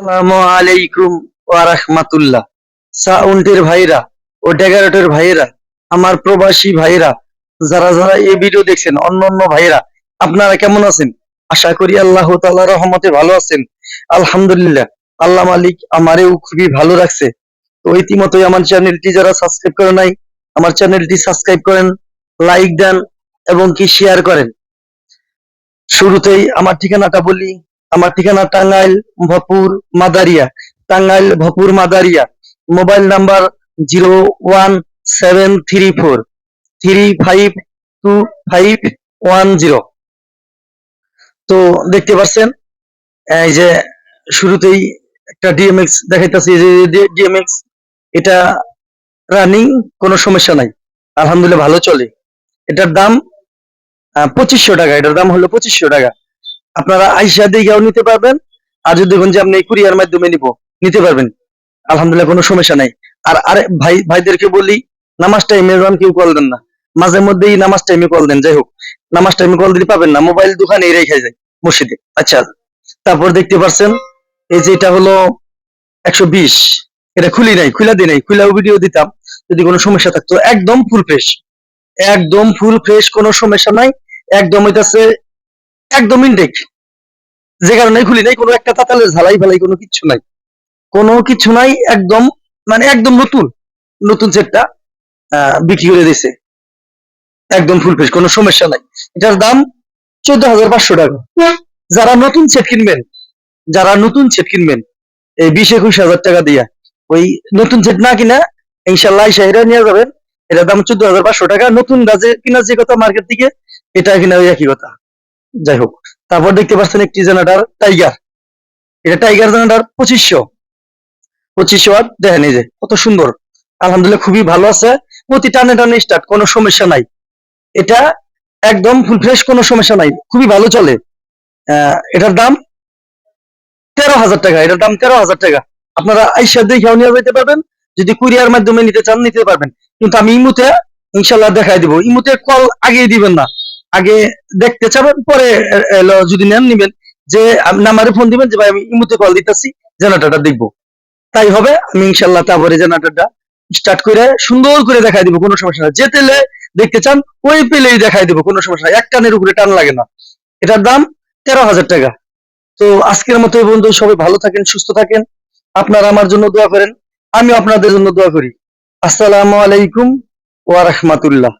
আসসালামু আলাইকুম ওয়া রাহমাতুল্লাহ। সাউন্ডের ভাইরা ও ভাইরা আমার প্রবাসী ভাইরা, যারা যারা এই ভিডিও দেখছেন, অন্য অন্য ভাইরা আপনারা কেমন আছেন? আশা করি আল্লাহ রহমতে ভালো আছেন। আলহামদুলিল্লাহ, আল্লাহ মালিক আমারেও খুবই ভালো রাখছে। তো ইতিমধ্যে আমার চ্যানেলটি যারা সাবস্ক্রাইব করে নাই, আমার চ্যানেলটি সাবস্ক্রাইব করেন, লাইক দেন এবং কি শেয়ার করেন। শুরুতেই আমার ঠিকানাটা বলি আমার ঠিকানা Tangail Bhapur Madaria. Tangail Bhapur Madaria. Mobile number zero one seven three four three five two five one zero. তো দেখতে পাচ্ছেন, এই যে শুরুতেই একটা ডিএমএক্স দেখাইতেছি যে ডিএমএক্স এটা রানিং কোনো সমস্যা নাই। আলহামদুলিল্লাহ ভালো চলে। এটার দাম পঁচিশশো টাকা, এটার দাম হলো পঁচিশশো টাকা। আপনারা আইসা দিকেও নিতে পারবেন। আর যদি দেখুন যে আপনি কুরিয়ার মাধ্যমে নিব, নিতে পারবেন। আলহামদুলিল্লাহ কোনো সমস্যা নাই। আর আরে ভাই, ভাইদেরকে বলি, নামাজ টাইমে রান কেউ কল দেন না। মাঝে মধ্যেই নামাজ টাইমে কল দেন, যাই হোক। নামাজ টাইমে কল দিতে পাবেন না মোবাইল দোকানে রেখে যায় মসজিদে। আচ্ছা তারপর দেখতে পাচ্ছেন এই যে এটা হলো একশো বিশ। এটা খুলি নাই, খুলা দিই নাই, খুলাও ভিডিও দিতাম, যদি কোনো সমস্যা থাকতো। একদম ফুল ফ্রেশ একদম ফুল ফ্রেশ কোনো সমস্যা নাই। একদম হইতাছে, একদম ইনটেক যে কারণে খুলি নাই, কোনো একটা তাতালের ঝালাই ফালাই কোনো কিছু নাই। কোনো কিছু নাই, একদম মানে একদম নতুন। নতুন সেটটা বিক্রি করে দিয়েছে একদম ফুল ফ্রেশ কোনো সমস্যা নাই। এটার দাম চোদ্দ হাজার পাঁচশো টাকা। যারা নতুন সেট কিনবেন, যারা নতুন সেট কিনবেন, এই বিশ একুশ হাজার টাকা দিয়া, ওই নতুন সেট না কিনা ইনশাল্লাহ শাহিরা নিয়ে যাবেন। এটার দাম চোদ্দ হাজার পাঁচশো টাকা। নতুন গাছে কিনা যে কথা মার্কেট থেকে এটা কিনা ওই একই কথা। যাই হোক। তারপর দেখতে পাচ্ছেন একটি জেনারেটার টাইগার। এটা টাইগার জেনারেটার পঁচিশশো। পঁচিশশো ওয়াট দেখেন এই যে, কত সুন্দর। আলহামদুলিল্লাহ খুবই ভালো আছে। প্রতি টানে টানে স্টার্ট কোনো সমস্যা নাই। এটা একদম ফুল ফ্রেশ কোনো সমস্যা নাই। খুবই ভালো চলে। এটার দাম তেরো হাজার টাকা। এটার দাম তেরো হাজার টাকা। আপনারা আইসা দেখেও নিয়ে যেতে পারবেন। যদি কুরিয়ার মাধ্যমে নিতে চান, নিতে পারবেন। কিন্তু আমি ইমুতে ইনশাল্লাহ দেখাই দিব। ইমুতে কল আগে দিবেন না। আগে দেখতে চাবেন পরে যদি নেন, নিবেন। যে নাম্বারে ফোন দিবেন যে, ভাই, আমি ইমুতে কল দিতেছি, জেনারেটরটা দেখব। তাই হবে, আমি ইনশাল্লাহ তারপরে জেনারেটরটা স্টার্ট করে সুন্দর করে দেখাই দিব, কোনো সমস্যা নাই। যে তেলে দেখতে চান, ওই পেলেই দেখাই দিব, কোনো সমস্যা এক টানের উপরে টান লাগে না। এটার দাম তেরো হাজার টাকা। তো আজকের মতো এই বন্ধু সবাই ভালো থাকেন, সুস্থ থাকেন। আপনারা আমার জন্য দোয়া করেন আমি আপনাদের জন্য দোয়া করি। আসসালামু আলাইকুম ওয়া রাহমাতুল্লাহ।